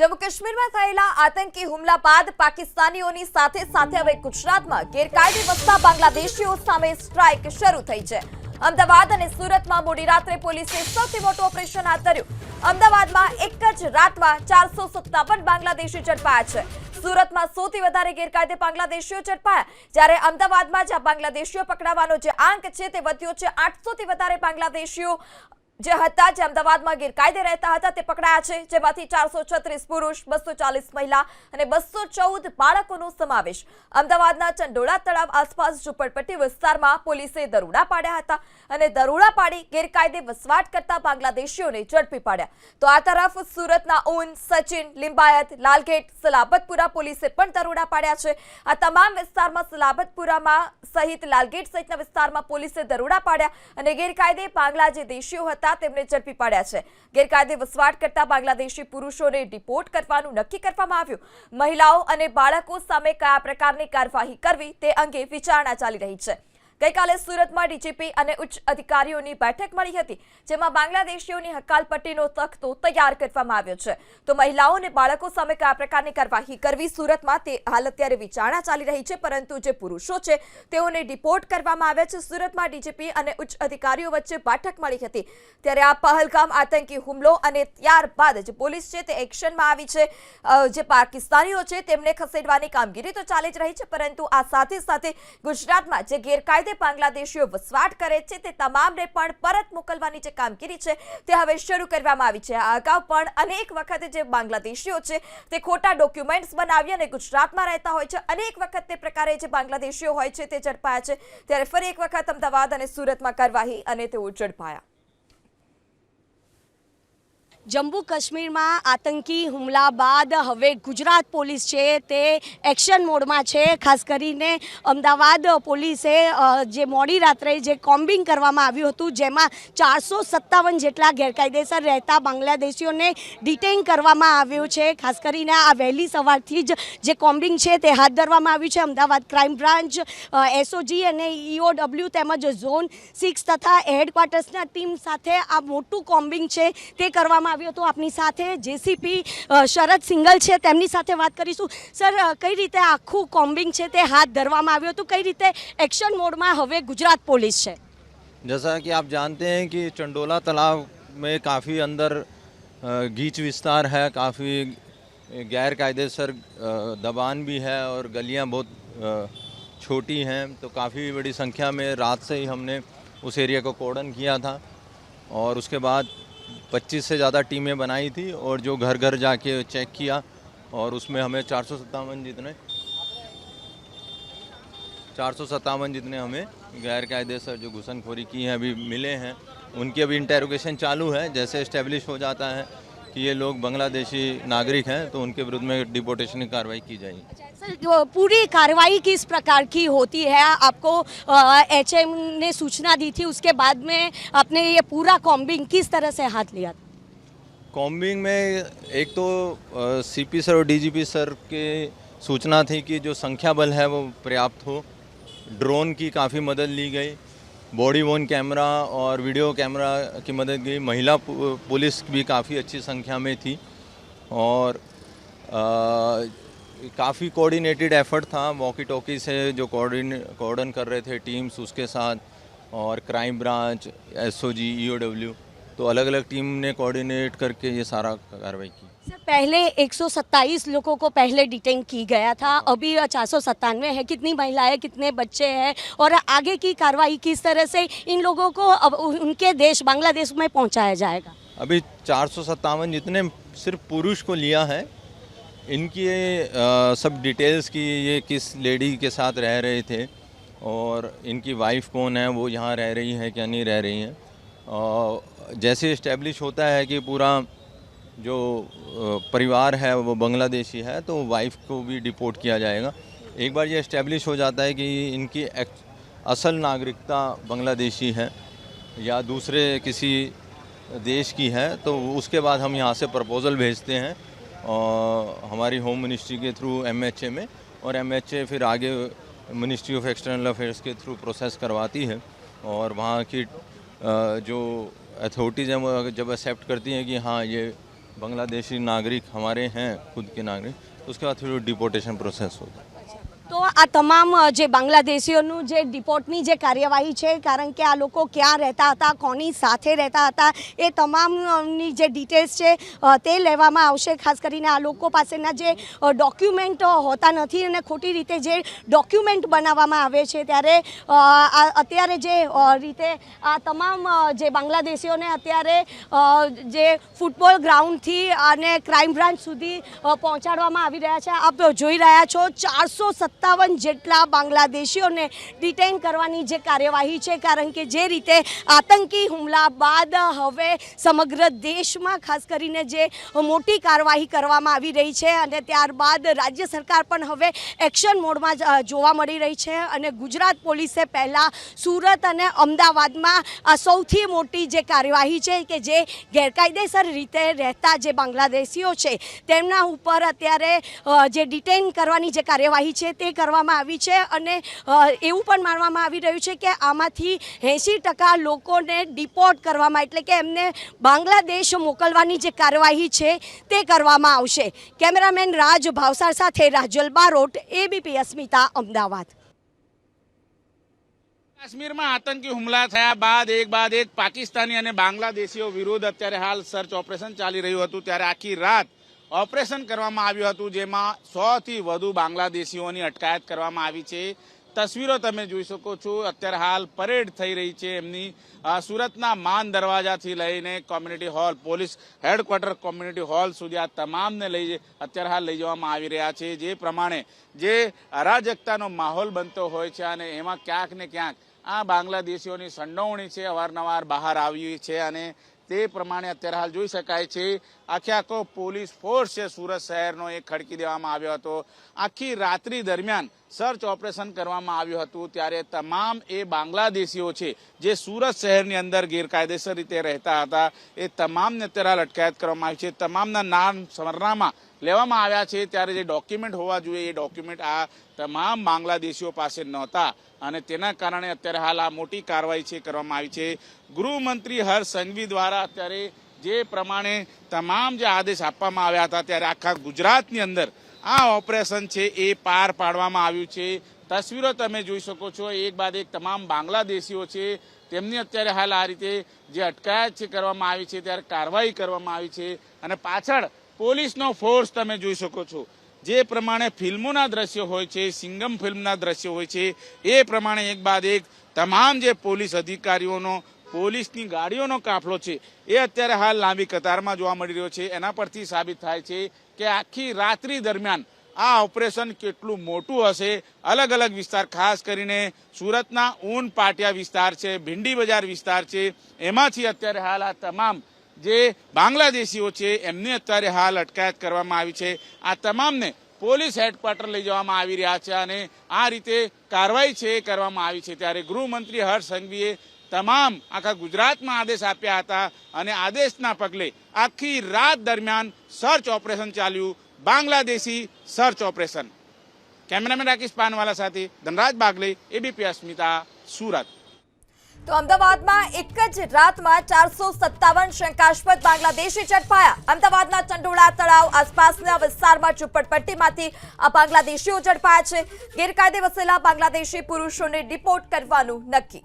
જમ્મુ કાશ્મીરમાં થયેલા આતંકી હુમલા બાદ પાકિસ્તાનીઓની સાથે સાથે હવે ગુજરાતમાં ગેરકાયદે વસતા બાંગ્લાદેશીઓ સામે સ્ટ્રાઇક શરૂ થઈ છે. અમદાવાદ અને સુરતમાં મોડી રાત્રે પોલીસે સૌથી મોટું ઓપરેશન હાથ ધર્યું. અમદાવાદમાં એક જ રાતમાં ચારસો સત્તાવન બાંગ્લાદેશી ઝડપાયા છે. સુરતમાં સૌથી વધારે ગેરકાયદે બાંગ્લાદેશીઓ ઝડપાયા. જ્યારે અમદાવાદમાં જ્યાં બાંગ્લાદેશીઓ પકડાવાનો જે આંક છે તે વધ્યો છે. આઠસોથી વધારે બાંગ્લાદેશીઓ જે હતા, જે અમદાવાદમાં ગેરકાયદે રહેતા હતા, તે પકડાયા છે. જેમાંથી ચારસો છત્રીસ પુરુષ, બસો ચાલીસ મહિલા અને બસો ચૌદ બાળકોનો સમાવેશ. અમદાવાદના ચંડોળા તળાવ આસપાસ ઝુંપડપટ્ટી વિસ્તારમાં પોલીસે દરોડા પાડ્યા હતા અને દરોડા પાડી ગેરકાયદે વસવાટ કરતા બાંગ્લાદેશીઓને ઝડપી પાડ્યા. તો આ તરફ સુરતના ઊન સચિન, લિંબાયત, લાલગેટ, સલાબતપુરા પોલીસે પણ દરોડા પાડ્યા છે. આ તમામ વિસ્તારમાં સલાબતપુરામાં સહિત લાલગેટ સહિતના વિસ્તારમાં પોલીસે દરોડા પાડ્યા અને ગેરકાયદે બાંગ્લા જે દેશીઓ તેમને ઝડપી પાડ્યા છે. ગેરકાયદે વસવાટ કરતા બાંગ્લાદેશી પુરુષોને ડિપોર્ટ કરવાનું નક્કી કરવામાં આવ્યું. મહિલાઓ અને બાળકો સામે કયા પ્રકારની કાર્યવાહી કરવી તે અંગે વિચારણા ચાલી રહી છે. ગઈકાલે સુરતમાં ડીજીપી અને ઉચ્ચ અધિકારીઓની બેઠક મળી હતી, જેમાં બાંગ્લાદેશીઓની હકાલપટ્ટીનો તખતો તૈયાર કરવામાં આવ્યો છે. તો મહિલાઓ અને બાળકો સામે કયા પ્રકારની કાર્યવાહી કરવી, સુરતમાં તે હાલ અત્યારે વિચારણા ચાલી રહી છે, પરંતુ જે પુરુષો છે, તેઓને ડિપોર્ટ કરવામાં આવ્યા છે. સુરતમાં ડીજીપી અને ઉચ્ચ અધિકારીઓ વચ્ચે બેઠક મળી હતી. ત્યારે આ પહલગામ આતંકી હુમલો અને ત્યારબાદ જે પોલીસ છે, તે એક્શનમાં આવી છે. જે પાકિસ્તાનીઓ છે, તેમને ખસેડવાની કામગીરી તો ચાલી જ રહી છે, પરંતુ આ સાથે સાથે ગુજરાતમાં જે ગેરકાયદે બાંગ્લાદેશીઓ વસવાટ કરે છે, તે તમામને પણ પરત મોકલવાની જે કામગીરી છે, તે હવે શરૂ કરવામાં આવી છે. આ અગાઉ પણ અનેક વખત જે બાંગ્લાદેશીઓ છે, તે ખોટા ડોક્યુમેન્ટ્સ બનાવી અને ગુજરાતમાં રહેતા હોય છે. અનેક વખત તે પ્રકારે જે બાંગ્લાદેશીઓ હોય છે, તે ઝડપાયા છે. ત્યારે ફરી એક વખત અમદાવાદ અને સુરતમાં કાર્યવાહી અને તેઓ ઝડપાયા. જમ્મુ કાશ્મીરમાં આતંકી હુમલા બાદ હવે ગુજરાત પોલીસ છે તે એક્શન મોડમાં છે. ખાસ કરીને અમદાવાદ પોલીસે જે મોડી રાત્રે જે કોમ્બિંગ કરવામાં આવ્યું હતું, જેમાં ચારસો સત્તાવન જેટલા ગેરકાયદેસર રહેતા બાંગ્લાદેશીઓને ડિટેઇન કરવામાં આવ્યું છે. ખાસ કરીને આ વહેલી સવારથી જ જે કોમ્બિંગ છે તે હાથ ધરવામાં આવ્યું છે. અમદાવાદ ક્રાઇમ બ્રાન્ચ એસઓજી અને ઈઓડબ્લ્યુ તેમજ ઝોન સિક્સ તથા હેડક્વાર્ટર્સના ટીમ સાથે આ મોટું કોમ્બિંગ છે તે કરવામાં આવ્યું હતું આપની સાથે જેસીપી શરદ સિંગલ છે તેમની સાથે વાત કરીશું સર અ, કઈ રીતે આખું કોમ્બિંગ છે તે હાથ ધરવામાં આવ્યું હતું કઈ રીતે એક્શન મોડમાં હવે ગુજરાત પોલીસ છે जैसा कि आप जानते हैं कि चंडोला तालाब में काफ़ी अंदर अ, गीच विस्तार है काफ़ी गैर कायदेसर अ, दबान भी है और गलियां बहुत अ, छोटी हैं तो काफ़ी बड़ी संख्या में रात से ही हमने उस एरिया को कोडन किया था और उसके बाद 25 से ज़्यादा टीमें बनाई थी और जो घर घर जाके चेक किया और उसमें हमें चार सौ सत्तावन जितने चार सौ सत्तावन जितने हमें गैर कायदे सर जो घुसनखोरी की हैं, अभी मिले हैं। उनकी अभी इंटेरोगेशन चालू है, जैसे इस्टेब्लिश हो जाता है। कि ये लोग बांग्लादेशी नागरिक हैं तो उनके विरुद्ध में डिपोटेशन की कार्रवाई की जाएगी। सर वो पूरी कार्रवाई किस प्रकार की होती है आपको एचएम ने सूचना दी थी उसके बाद में आपने ये पूरा कॉम्बिंग किस तरह से हाथ लिया कॉम्बिंग में एक तो सीपी सर और डीजीपी सर के सूचना थी कि जो संख्या बल है वो पर्याप्त हो। ड्रोन की काफ़ी मदद ली गई। बॉडी वोन कैमरा और वीडियो कैमरा की मदद गई महिला पुलिस भी काफ़ी अच्छी संख्या में थी और काफ़ी कोऑर्डिनेटेड एफर्ट था। वॉकी टॉकी से जो कोऑर्डिन कोऑर्डन कर रहे थे टीम्स उसके साथ और क्राइम ब्रांच एसओजी ईओडब्ल्यू तो अलग अलग टीम ने कोऑर्डिनेट करके ये सारा कार्रवाई की। पहले 127 लोगों को पहले डिटेन की गया था। अभी चार सौ सत्तानवे है। कितनी महिलाएँ कितने बच्चे हैं और आगे की कार्रवाई किस तरह से इन लोगों को अब उनके देश बांग्लादेश में पहुँचाया जाएगा? अभी चार सौ सत्तावन जितने सिर्फ़ पुरुष को लिया है इनकी अ, सब डिटेल्स की ये किस लेडी के साथ रह रहे थे और इनकी वाइफ कौन है वो यहाँ रह रही है क्या नहीं रह रही हैं। और जैसे इस्टेब्लिश होता है कि पूरा जो परिवार है, वो बांग्लादेशी है तो वाइफ को भी डिपोर्ट किया जाएगा। एक बार ये इस्टेब्लिश हो जाता है कि इनकी असल नागरिकता बांग्लादेशी है, या दूसरे किसी देश की है तो उसके बाद हम यहाँ से प्रपोज़ल भेजते हैं और हमारी होम मिनिस्ट्री के थ्रू एमएचए में, और एमएचए फिर आगे मिनिस्ट्री ऑफ़ एक्सटर्नल अफेयर्स के थ्रू प्रोसेस करवाती है, और वहाँ की जो अथॉरिटीज़ हैं, वो जब एक्सेप्ट करती हैं कि हाँ ये बांग्लादेशी नागरिक हमारे हैं खुद के नागरिक उसके बाद फिर वो डिपोर्टेशन प्रोसेस होगा તો આ તમામ જે બાંગ્લાદેશીઓનું જે ડિપોર્ટની જે કાર્યવાહી છે, કારણ કે આ લોકો ક્યાં રહેતા હતા, કોની સાથે રહેતા હતા, એ તમામની જે ડિટેલ્સ છે તે લેવામાં આવશે. ખાસ કરીને આ લોકો પાસેના જે ડોક્યુમેન્ટ હોતા નથી અને ખોટી રીતે જે ડોક્યુમેન્ટ બનાવવામાં આવે છે, ત્યારે અત્યારે જે રીતે આ તમામ જે બાંગ્લાદેશીઓને અત્યારે જે ફૂટબોલ ગ્રાઉન્ડથી અને ક્રાઇમ બ્રાન્ચ સુધી પહોંચાડવામાં આવી રહ્યા છે. આપ જોઈ રહ્યા છો, ચારસો સત્તાવન જેટલા બાંગ્લાદેશીઓને ડિટેન કરવાની જે કાર્યવાહી છે, કારણ કે જે રીતે આતંકી હુમલા બાદ હવે સમગ્ર દેશમાં ખાસ કરીને જે મોટી કાર્યવાહી કરવામાં આવી રહી છે અને ત્યારબાદ રાજ્ય સરકાર પણ હવે એક્શન મોડમાં જોવા મળી રહી છે અને ગુજરાત પોલીસે પહેલાં સુરત અને અમદાવાદમાં આ સૌથી મોટી જે કાર્યવાહી છે કે જે ગેરકાયદેસર રીતે રહેતા જે બાંગ્લાદેશીઓ છે, તેમના ઉપર અત્યારે જે ડિટેન કરવાની જે કાર્યવાહી છે તે કરવામાં આવી છે અને એવું પણ માનવામાં આવી રહ્યું છે કે આમાંથી એંસી ટકા લોકોને ડિપોર્ટ કરવામાં, એટલે કે એમને બાંગ્લાદેશ મોકલવાની જે કાર્યવાહી છે તે કરવામાં આવશે. કેમેરામેન રાજ ભાવસાર સાથે રાજલ બારોટ, એબીપી અસ્મિતા, અમદાવાદ. કાશ્મીરમાં આતંકી હુમલા થયા બાદ એક બાદ એક પાકિસ્તાની અને બાંગ્લાદેશીઓ વિરુદ્ધ અત્યારે હાલ સર્ચ ઓપરેશન ચાલી રહ્યું હતું. ત્યારે આખી રાત ઓપરેશન કરવામાં આવ્યું હતું, જેમાં સો થી વધુ બાંગ્લાદેશીઓની અટકાયત કરવામાં આવી છે. તસવીરો તમે જોઈ શકો છો. અત્યારે હાલ પરેડ થઈ રહી છે એમની. સુરતના માન દરવાજાથી લઈને community hall, police headquarter community hall સુધી આ તમામને લઈ અત્યારે હાલ લઈ જવામાં આવી રહ્યા છે. જે પ્રમાણે જે અરાજકતાનો માહોલ બનતો હોય છે અને એમાં ક્યાંક ને ક્યાંક આ બાંગ્લાદેશીઓની સંડોવણી છે, અવારનવાર બહાર આવી છે અને તે પ્રમાણે અત્યારે હાલ જોઈ શકાય છે. આખે આખો પોલીસ ફોર્સ છે સુરત શહેરનો એ ખડકી દેવામાં આવ્યો હતો. આખી રાત્રિ દરમિયાન સર્ચ ઓપરેશન કરવામાં આવ્યું હતું. ત્યારે તમામ એ બાંગ્લાદેશીઓ છે જે સુરત શહેરની અંદર ગેરકાયદેસર રીતે રહેતા હતા, એ તમામને અત્યારે હાલ અટકાયત કરવામાં આવી છે. તમામના નામ સરનામા લેવામાં આવ્યા છે ત્યારે જે ડોક્યુમેન્ટ હોવા જોઈએ, એ ડોક્યુમેન્ટ આ તમામ બાંગ્લાદેશીઓ પાસે નહોતા અને તેના કારણે અત્યારે હાલ આ મોટી કાર્યવાહી છે કરવામાં આવી છે. ગૃહમંત્રી હર્ષ સંઘવી દ્વારા અત્યારે જે પ્રમાણે તમામ જે આદેશ આપવામાં આવ્યા હતા ત્યારે આખા ગુજરાતની અંદર આ ઓપરેશન છે એ પાર પાડવામાં આવ્યું છે. તસવીરો તમે જોઈ શકો છો. એક બાદ એક તમામ બાંગ્લાદેશીઓ છે, તેમની અત્યારે હાલ આ રીતે જે અટકાયત છે કરવામાં આવી છે, ત્યારે કાર્યવાહી કરવામાં આવી છે અને પાછળ પોલીસનો ફોર્સ તમે જોઈ શકો છો. જે પ્રમાણે ફિલ્મોના દ્રશ્યો હોય છે, સિંગમ ફિલ્મના દ્રશ્યો હોય છે, એ પ્રમાણે એક બાદ એક તમામ જે પોલીસ અધિકારીઓનો, પોલીસની ગાડીઓનો કાફલો છે, એ અત્યારે હાલ લાંબી કતારમાં જોવા મળી રહ્યો છે. એના પરથી સાબિત થાય છે કે આખી રાત્રિ દરમિયાન આ ઓપરેશન કેટલું મોટું હશે. અલગ અલગ વિસ્તાર, ખાસ કરીને સુરતના ઊન પાટિયા વિસ્તાર છે, ભીંડી બજાર વિસ્તાર છે. એમાંથી અત્યારે હાલ આ તમામ જે બાંગ્લાદેશીઓ છે, એમને અત્યારે હાલ અટકાયત કરવામાં આવી છે. આ તમામને પોલીસ હેડક્વાર્ટર લઈ જવામાં આવી રહ્યા છે અને આ રીતે કાર્યવાહી છે એ કરવામાં આવી છે. ત્યારે ગૃહમંત્રી હર્ષ સંઘવીએ તમામ આખા ગુજરાતમાં આદેશ આપ્યા હતા અને આદેશના પગલે આખી રાત દરમિયાન સર્ચ ઓપરેશન ચાલ્યું. Bangladeshi search operation. Cameraman Rakesh Panwala સાથે ધનરાજ બાગલે, એબીપી અસ્મિતા, સુરત. તો અમદાવાદમાં એક જ રાતમાં ચારસો સત્તાવન શંકાસ્પદ બાંગ્લાદેશી ઝડપાયા. અમદાવાદના ચંડોળા તળાવ આસપાસના વિસ્તારમાં ઝુંપડપટ્ટીમાંથી આ બાંગ્લાદેશીઓ ઝડપાયા છે. ગેરકાયદે વસેલા બાંગ્લાદેશી પુરુષોને ડિપોર્ટ કરવાનું નક્કી.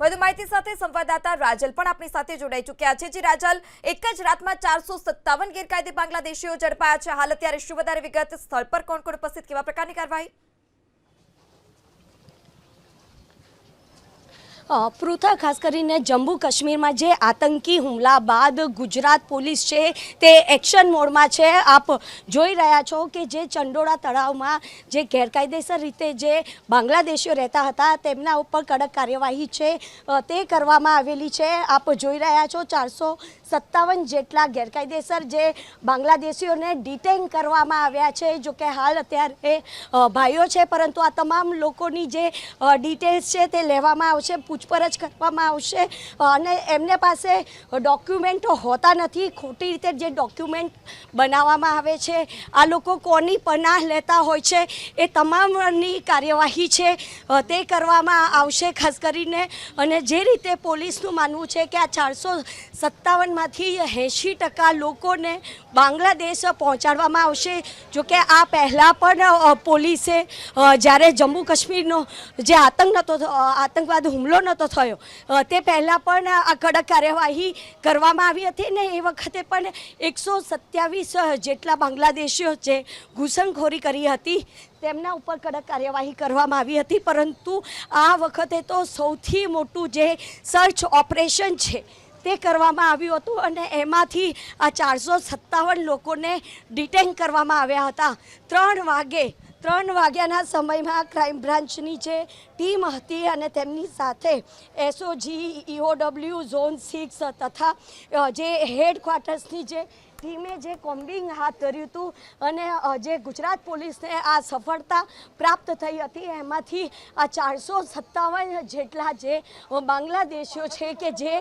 વધુ માહિતી સાથે સંવાદદાતા રાજલ પણ આપણી સાથે જોડાઈ ચૂક્યા છે. જે રાજલ, એક જ રાતમાં ચારસો સત્તાવન ગેરકાયદે બાંગ્લાદેશીઓ ઝડપાયા છે. હાલ અત્યારે શું વધારે વિગત સ્થળ પર કોણ કોણ ઉપસ્થિત, કેવા પ્રકારની કાર્યવાહી? પૃથા ખાસ કરીને જમ્મુ કાશ્મીરમાં જે આતંકી હુમલા બાદ ગુજરાત પોલીસ છે તે એક્શન મોડમાં છે. આપ જોઈ રહ્યા છો કે જે ચંડોળા તળાવમાં જે ગેરકાયદેસર રીતે જે બાંગ્લાદેશીઓ રહેતા હતા, તેમના ઉપર કડક કાર્યવાહી છે. તે કરવામાં આવેલી છે. આપ જોઈ રહ્યા છો ચારસો સત્તાવન જેટલા ગેરકાયદેસર જે બાંગ્લાદેશીઓને ડિટેન કરવામાં આવ્યા છે, જો કે હાલ અત્યારે ભાઈઓ છે, પરંતુ આ તમામ લોકોની જે ડિટેલ્સ છે તે લેવામાં આવશે, પૂછપરછ કરવામાં આવશે અને એમને પાસે ડોક્યુમેન્ટો હોતા નથી. ખોટી રીતે જે ડોક્યુમેન્ટ બનાવવામાં આવે છે, આ લોકો કોની પનાહ લેતા હોય છે, એ તમામની કાર્યવાહી છે તે કરવામાં આવશે, ખાસ કરીને, અને જે રીતે પોલીસનું માનવું છે કે આ ચારસો સત્તાવનમાંથી એમાંથી એંશી ટકા લોકોને બાંગ્લાદેશ પહોંચાડવામાં આવશે. જો કે આ પહેલાં પણ પોલીસે જ્યારે જમ્મુ કાશ્મીરનો જે આતંક નહોતો આતંકવાદ હુમલો નહોતો થયો તે પહેલાં પણ આ કડક કાર્યવાહી કરવામાં આવી હતી ને એ વખતે પણ એકસો સત્યાવીસ જેટલા બાંગ્લાદેશીઓ જે ઘૂસણખોરી કરી હતી, તેમના ઉપર કડક કાર્યવાહી કરવામાં આવી હતી. પરંતુ આ વખતે તો સૌથી મોટું જે સર્ચ ઓપરેશન છે તે કરવામાં આવ્યું હતું અને એમાંથી આ ચારસો સત્તાવન લોકોને ડિટેન કરવામાં આવ્યા હતા. ત્રણ વાગે, ત્રણ વાગ્યાના સમયમાં ક્રાઇમ બ્રાન્ચની જે ટીમ હતી અને તેમની સાથે એસઓજી, ઈઓડબ્લ્યુ, ઝોન સિક્સ તથા જે હેડક્વાર્ટર્સની જે ટીમે જે કોમ્બિંગ હાથ ધર્યું હતું અને જે ગુજરાત પોલીસને આ સફળતા પ્રાપ્ત થઈ હતી, એમાંથી આ ચારસો સત્તાવન જેટલા જે બાંગ્લાદેશીઓ છે કે જે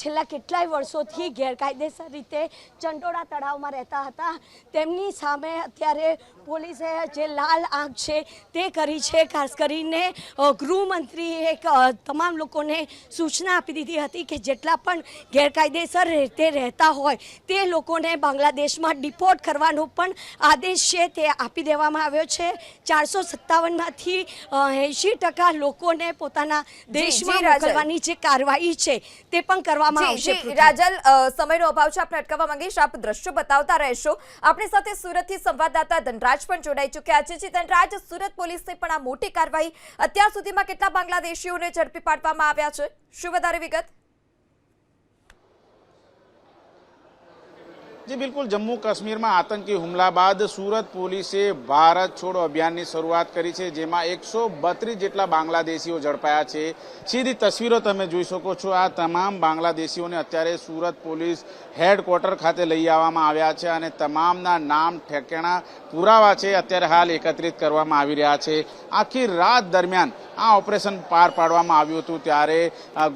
છેલ્લા કેટલાય વર્ષોથી ગેરકાયદેસર રીતે ચંડોળા તળાવમાં રહેતા હતા, તેમની સામે અત્યારે પોલીસે જે લાલ આંખ છે તે કરી છે, ખાસ કરીને ગૃહમંત્રીએ એક તમામ લોકોને સૂચના આપી દીધી હતી કે જેટલા પણ ગેરકાયદેસર રીતે રહેતા હોય તે લોકોને બાંગ્લાદેશમાં ડિપોર્ટ કરવાનો પણ આદેશ છે તે આપી દેવામાં આવ્યો છે. ચારસો સત્તાવનમાંથી એંશી ટકા લોકોને પોતાના દેશમાં મોકલવાની જે કાર્યવાહી છે તે પણ કરવામાં આવશે રાજલ સમયનો અભાવ છે આપણે અટકાવવા માંગીશ. આપ દ્રશ્યો બતાવતા રહેશો. આપણી સાથે સુરતથી સંવાદદાતા ધનરાજ પણ જોડાઈ ચૂક્યા છે. ધનરાજ સુરત પોલીસની પણ આ મોટી કાર્યવાહી અત્યાર સુધીમાં કેટલા બાંગ્લાદેશીઓને ઝડપી પાડવામાં આવ્યા છે? શું વધારે વિગત? જી, બિલકુલ. જમ્મુ કાશ્મીરમાં આતંકી હુમલા બાદ સુરત પોલીસે ભારત છોડો અભિયાનની શરૂઆત કરી છે, જેમાં એકસો બત્રીસ જેટલા બાંગ્લાદેશીઓ ઝડપાયા છે. સીધી તસવીરો તમે જોઈ શકો છો. આ તમામ બાંગ્લાદેશીઓને અત્યારે સુરત પોલીસ હેડક્વાર્ટર ખાતે લઈ આવવામાં આવ્યા છે અને તમામના નામ ઠેકાણા પુરાવા છે, અત્યારે હાલ એકત્રિત કરવામાં આવી રહ્યા છે. આખી રાત દરમિયાન આ ઓપરેશન પાર પાડવામાં આવ્યું હતું, ત્યારે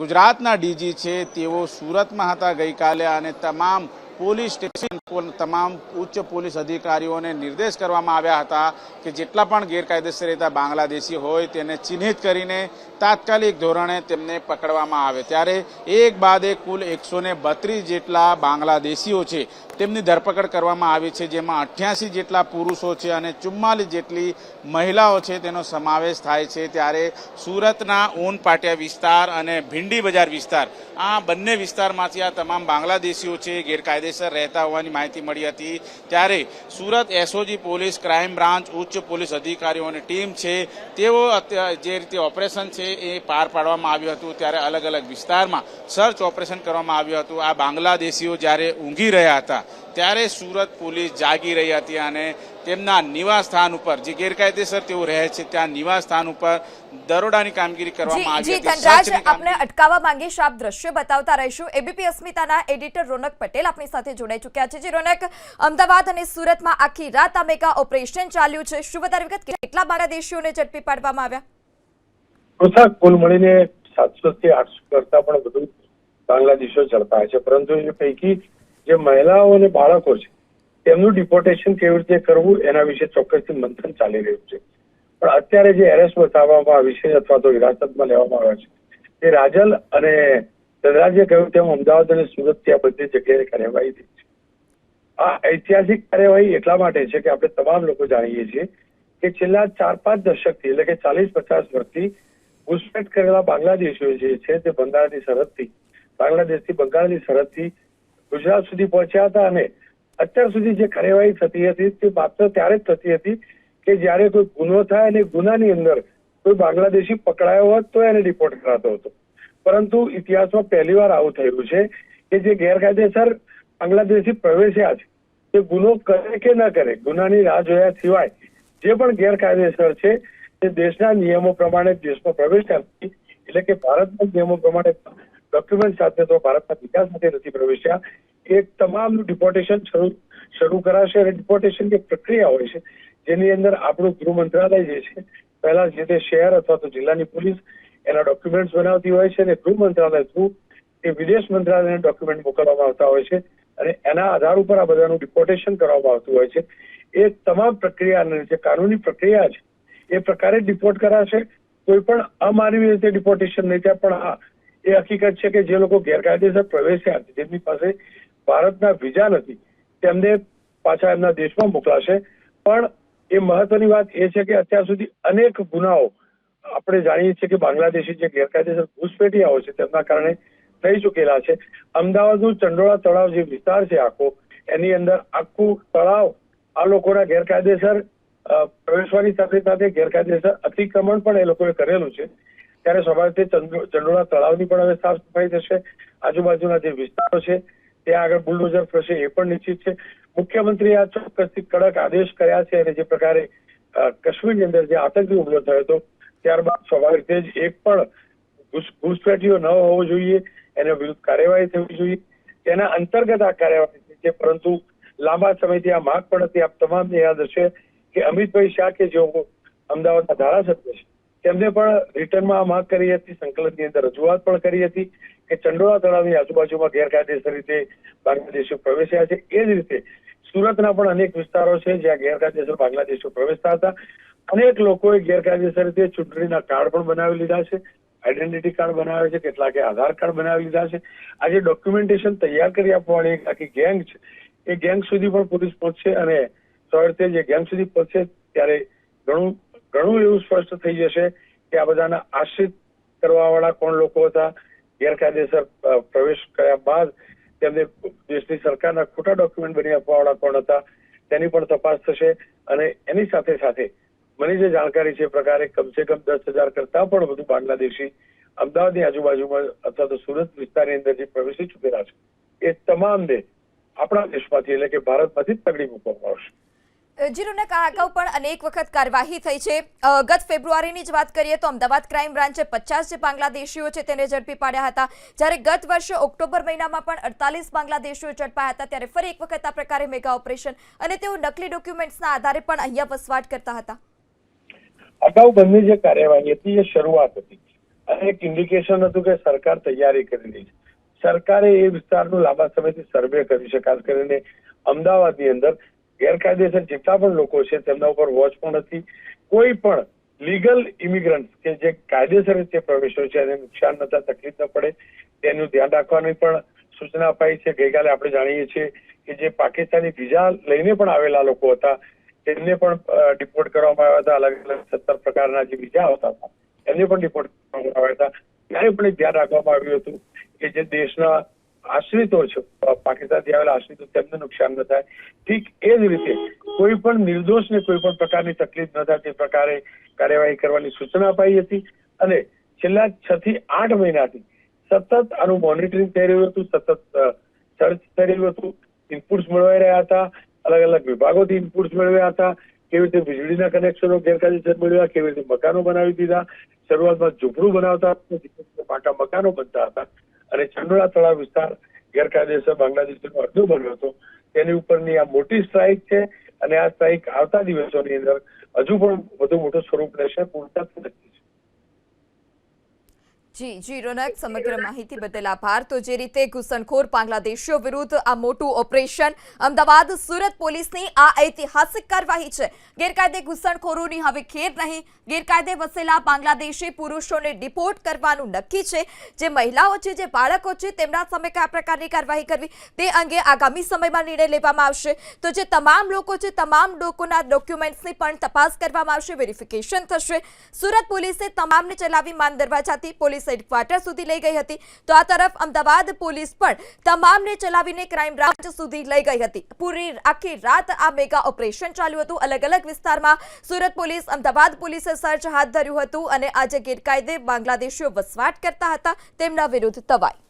ગુજરાતના ડીજી છે, તેઓ સુરતમાં હતા ગઈકાલે અને તમામ પોલીસ સ્ટેશન તમામ ઉચ્ચ પોલીસ અધિકારીઓને નિર્દેશ કરવામાં આવ્યા હતા કે જેટલા પણ ગેરકાયદેસર રહેતા બાંગ્લાદેશી હોય તેને ચિહ્નિત કરીને તાત્કાલિક ધોરણે તેમને પકડવામાં આવે. ત્યારે એક બાદ એક કુલ એકસો જેટલા બાંગ્લાદેશીઓ છે. તેમની ધરપકડ કરવામાં આવી છે, જેમાં અઠ્યાસી જેટલા પુરુષો છે અને ચુમ્માલીસ જેટલી મહિલાઓ છે, તેનો સમાવેશ થાય છે. ત્યારે સુરતના ઊન પાટિયા વિસ્તાર અને ભીંડી બજાર વિસ્તાર, આ બંને વિસ્તારમાંથી આ તમામ બાંગ્લાદેશીઓ છે, ગેરકાયદેસર રહેતા હોવાની માહિતી મળી હતી. ત્યારે Surat SOG police, crime branch, ઉચ્ચ પોલીસ અધિકારીઓની ટીમ છે, તેઓ જે રીતે ઓપરેશન છે, એ પાર પાડવામાં આવ્યું હતું. ત્યારે અલગ અલગ વિસ્તારમાં સર્ચ ઓપરેશન કરવામાં આવ્યું હતું. આ બાંગ્લાદેશીઓ જ્યારે ઊંઘી રહ્યા હતા ત્યારે સુરત પોલીસ જાગી રહી હતી અને તેમના નિવાસ સ્થાન ઉપર જે ગેરકાયદેસર તેઓ રહે છે ત્યાં નિવાસ સ્થાન ઉપર દરોડાની કામગીરી કરવામાં આવી હતી. ધનરાજ અટકાવવા માંગીશ આપ દ્રશ્ય બતાવતા રહીશું. એબીપી અસ્મિતાના એડિટર રોનક પટેલ આપણી સાથે જોડાઈ ચૂક્યા છે. જે રોનક અમદાવાદ અને સુરતમાં આખી રાત આ મેગા ઓપરેશન ચાલ્યું છે. શું વધારે વિગત કેટલા બાંગ્લાદેશીઓને ઝડપી પાડવામાં આવ્યા? પૃથક કુલ મળીને સાતસો થી આઠસો કરતા પણ વધુ બાંગ્લાદેશો ઝડપાયા છે. પરંતુ એ પૈકી જે મહિલાઓ અને બાળકો છે, તેમનું ડિપોર્ટેશન કેવી રીતે કરવું, એના વિશે ચોક્કસથી મંથન ચાલી રહ્યું છે. પણ અત્યારે જે એરેસ્ટ બતાવવામાં આવી છે અથવા તો હિરાસતમાં લેવામાં આવ્યા છે, તે રાજલ અને ધનરાજે કહ્યું તેમ અમદાવાદ અને સુરત ત્યાં બધી જગ્યાએ કાર્યવાહી થઈ છે. આ ઐતિહાસિક કાર્યવાહી એટલા માટે છે કે આપણે તમામ લોકો જાણીએ છીએ કે છેલ્લા ચાર પાંચ દશકથી એટલે કે ચાલીસ પચાસ વર્ષથી ઘૂસપેઠ કરેલા બાંગ્લાદેશીઓ જે છે તે બંગાળની સરહદથી, બાંગ્લાદેશથી બંગાળની સરહદથી ગુજરાત સુધી પહોંચ્યા હતા અને અત્યાર સુધી જે કાર્યવાહી થતી હતી તે માત્ર ત્યારે જ થતી હતી કે જ્યારે કોઈ ગુનો થાય અને ગુનાની અંદર કોઈ બાંગ્લાદેશી પકડાયો હોત તો એને રિપોર્ટ કરાતો હતો. પરંતુ ઇતિહાસમાં પહેલીવાર આવું થયું છે કે જે ગેરકાયદેસર બાંગ્લાદેશી પ્રવેશ્યા છે, તે ગુનો કરે કે ન કરે, ગુનાની રાહ જોયા સિવાય જે પણ ગેરકાયદેસર છે, તે દેશના નિયમો પ્રમાણે દેશમાં પ્રવેશ્યા નથી એટલે કે ભારતના નિયમો પ્રમાણે ડોક્યુમેન્ટ સાથે તો ભારતના વિકાસ સાથે નથી પ્રવેશ્યા. એ તમામનું ડિપોર્ટેશન શરૂ શરૂ કરાશે અને ડિપોર્ટેશનની પ્રક્રિયા હોય છે. જેની અંદર આપણું ગૃહ મંત્રાલય જે છે, પહેલા જે તે શહેર અથવા તો જિલ્લાની પોલીસ એના ડોક્યુમેન્ટ્સ બનાવતી હોય છે અને ગૃહ મંત્રાલય થ્રુ એ વિદેશ મંત્રાલયને ડોક્યુમેન્ટ મોકલવામાં આવતા હોય છે અને એના આધાર ઉપર આ બધાનું ડિપોર્ટેશન કરવામાં આવતું હોય છે. એ તમામ પ્રક્રિયા જે કાનૂની પ્રક્રિયા છે, એ પ્રકારે ડિપોર્ટ કરાશે. કોઈ પણ અમાનવી રીતે ડિપોર્ટેશન નહીં ત્યાં પણ એ હકીકત છે કે જે લોકો ગેરકાયદેસર પ્રવેશ્યા હતા જેમની પાસે ભારતના વિઝા નથી, તેમને પાછા એમના દેશમાં મોકલાશે. પણ એ મહત્વની વાત એ છે કે અત્યાર સુધી અનેક ગુનાઓ આપણે જાણીએ છીએ કે બાંગ્લાદેશી જે ગેરકાયદેસર ઘૂસપેઠિયાઓ છે, તેમના કારણે થઈ ચૂકેલા છે. અમદાવાદનું ચંડોળા તળાવ જે વિસ્તાર છે આખો, એની અંદર આખું તળાવ આ લોકોના ગેરકાયદેસર પ્રવેશવાની સાથે સાથે ગેરકાયદેસર અતિક્રમણ પણ એ લોકોએ કરેલું છે. ત્યારે સ્વાભાવિક ચંડોળા તળાવની પણ હવે સાફ સફાઈ થશે. આજુબાજુના જે વિસ્તારો છે, ત્યાં આગળ બુલડોઝર ફરશે એ પણ નિશ્ચિત છે. મુખ્યમંત્રીએ આ ચોક્કસથી કડક આદેશ કર્યા છે અને જે પ્રકારે કાશ્મીરની અંદર જે આતંકી હુમલો થયો હતો, ત્યારબાદ સ્વાભાવિક રીતે જ એક પણ ઘૂસ- ઘૂસપેઠીઓ ન હોવો જોઈએ, એના વિરુદ્ધ કાર્યવાહી થવી જોઈએ. તેના અંતર્ગત આ કાર્યવાહી થઈ છે, પરંતુ લાંબા સમયથી આ માગ પણ હતી. આપ તમામને યાદ હશે કે અમિતભાઈ શાહ કે જેઓ અમદાવાદના ધારાસભ્ય છે તેમને પણ રિટર્નમાં માંગ કરી હતી, સંકલનની અંદર રજૂઆત પણ કરી હતી કે ચંડોળા તળાવની આજુબાજુમાં ગેરકાયદેસર રીતે બાંગ્લાદેશીઓ પ્રવેશ્યા છે. એ જ રીતે સુરતના પણ અનેક વિસ્તારો છે જ્યાં ગેરકાયદેસર બાંગ્લાદેશીઓ પ્રવેશતા હતા. અનેક લોકોએ ગેરકાયદેસર રીતે ચૂંટણીના કાર્ડ પણ બનાવી લીધા છે, આઈડેન્ટિટી કાર્ડ બનાવે છે, કેટલાકે આધાર કાર્ડ બનાવી લીધા છે. આજે ડોક્યુમેન્ટેશન તૈયાર કરી આપવાની એક આખી ગેંગ છે. એ ગેંગ સુધી પણ પોલીસ પહોંચશે અને સ્વાભાવિક જે ગેંગ સુધી પહોંચશે ત્યારે ઘણું ઘણું એવું સ્પષ્ટ થઈ જશે કે આ બધાના આશ્રિત કરવાવાળા કોણ લોકો હતા? ગેરકાયદેસર પ્રવેશ કર્યા બાદ તેમને દેશની સરકારના ખોટા ડોક્યુમેન્ટ બની આપવાવાળા કોણ હતા? તેની પણ તપાસ થશે અને એની સાથે સાથે મને જે જાણકારી છે પ્રકારે કમસે કમ દસ હજાર કરતા પણ વધુ બાંગ્લાદેશી અમદાવાદની આજુબાજુમાં અથવા તો સુરત વિસ્તારની અંદર જે પ્રવેશી ચૂકેલા છે. એ તમામને આપણા દેશમાંથી એટલે કે ભારતમાંથી જ તગડી મૂકવામાં આવશે. જીરુનક આ અગાઉ પણ અનેક વખત કાર્યવાહી થઈ છે. ગત ફેબ્રુઆરીની જ વાત કરીએ તો અમદાવાદ ક્રાઇમ બ્રાન્ચે પચાસ જે બાંગ્લાદેશીઓ છે તેને ઝડપી પાડ્યા હતા. જ્યારે ગત વર્ષે ઓક્ટોબર મહિનામાં પણ અડતાલીસ બાંગ્લાદેશીઓ ઝડપાયા હતા, ત્યારે ફરી એક વખત આ પ્રકારે મેગા ઓપરેશન અને તેઓ નકલી ડોક્યુમેન્ટ્સના આધારે પણ અહીંયા વસવાટ કરતા હતા. અગાઉ બંને જે કાર્યવાહી હતી, એ શરૂઆત હતી. અને એક ઇન્ડિકેશન હતું કે સરકાર તૈયારી કરી રહી છે. સરકારે એ વિસ્તારનું લાંબા સમયથી સર્વે કર્યું છે, ખાસ કરીને અમદાવાદની અંદર. ગેરકાયદેસર જેટલા પણ લોકો છે, તેમના ઉપર વોચ પણ હતી કોઈ પણ લીગલ ઇમિગ્રન્ટ કે જે કાયદેસર રીતે પ્રવેશ્યો છે એને નુકસાન ન થાય તકલીફ ન પડે, તેનું ધ્યાન રાખવાની પણ સૂચના અપાઈ છે. ગઈકાલે આપણે જાણીએ છીએ કે જે પાકિસ્તાની વિઝા લઈને પણ આવેલા લોકો હતા, તેમને પણ ડિપોર્ટ કરવામાં આવ્યા હતા. અલગ અલગ સત્તર પ્રકારના જે વિઝા હતા એમને પણ ડિપોર્ટ કરવામાં આવ્યા હતા. ત્યારે પણ ધ્યાન રાખવામાં આવ્યું હતું કે જે દેશના આશ્રિતો છે. પાકિસ્તાનથી આવેલા આશ્રિતો તેમને નુકસાન ન થાય. ઠીક એ જ રીતે કોઈ પણ નિર્દોષને કોઈ પણ પ્રકારની તકલીફ ન થાય તે પ્રકારે કાર્યવાહી કરવાની સૂચના અપાઈ હતી અને છેલ્લા છ થી આઠ મહિનાથી સતત આનું મોનિટરિંગ થઈ રહ્યું હતું, સતત સર્ચ થઈ રહ્યું હતું. ઇનપુટ્સ મેળવાઈ રહ્યા હતા. અલગ અલગ વિભાગોથી ઇનપુટ્સ મેળવ્યા હતા. કેવી રીતે વીજળીના કનેક્શનો ગેરકાયદેસર મેળવ્યા કેવી રીતે મકાનો બનાવી દીધા. શરૂઆતમાં ઝૂંપડું બનાવતા પાકા મકાનો બનતા હતા. અને ચંડોળા તળાવ વિસ્તાર ગેરકાયદેસર બાંગ્લાદેશનો અડધો બન્યો હતો. તેની ઉપરની આ મોટી સ્ટ્રાઇક છે અને આ સ્ટ્રાઇક આવતા દિવસોની અંદર હજુ પણ વધુ મોટું સ્વરૂપ લેશે પૂરતા જી જી, રોનક, સમગ્ર માહિતી બદલ આભાર. તો જે રીતે ઘુસણખોર બાંગ્લાદેશીઓ વિરુદ્ધ આ મોટું ઓપરેશન અમદાવાદ સુરત પોલીસની આ ઐતિહાસિક કાર્યવાહી છે. ગેરકાયદે ઘુસણખોરોની હવે ખેર નહીં. ગેરકાયદે વસેલા બાંગ્લાદેશી પુરુષોને ડિપોર્ટ કરવાનું નક્કી છે. જે મહિલાઓ છે, જે બાળકો છે, તેમના સામે કયા પ્રકારની કાર્યવાહી કરવી, તે અંગે આગામી સમયમાં નિર્ણય લેવામાં આવશે. તો જે તમામ લોકો છે, તમામ લોકોના ડોક્યુમેન્ટ્સની પણ તપાસ કરવામાં આવશે, વેરિફિકેશન થશે. સુરત પોલીસે તમામને ચલાવી માન દરવાજાથી પોલીસ હેડક્વાર્ટર સુધી લઈ ગઈ હતી. તો આ તરફ અમદાવાદ પોલીસ પણ તમામને ચલાવીને ક્રાઇમ બ્રાન્ચ સુધી લઈ ગઈ હતી. પૂરી આખી રાત આ મેગા ઓપરેશન ચાલ્યું હતું. અલગ અલગ વિસ્તારમાં સુરત પોલીસ, અમદાવાદ પોલીસે સર્ચ હાથ ધર્યું હતું અને આજે ગેરકાયદે બાંગ્લાદેશીઓ વસવાટ કરતા હતા. તેમના વિરુદ્ધ તવાઈ.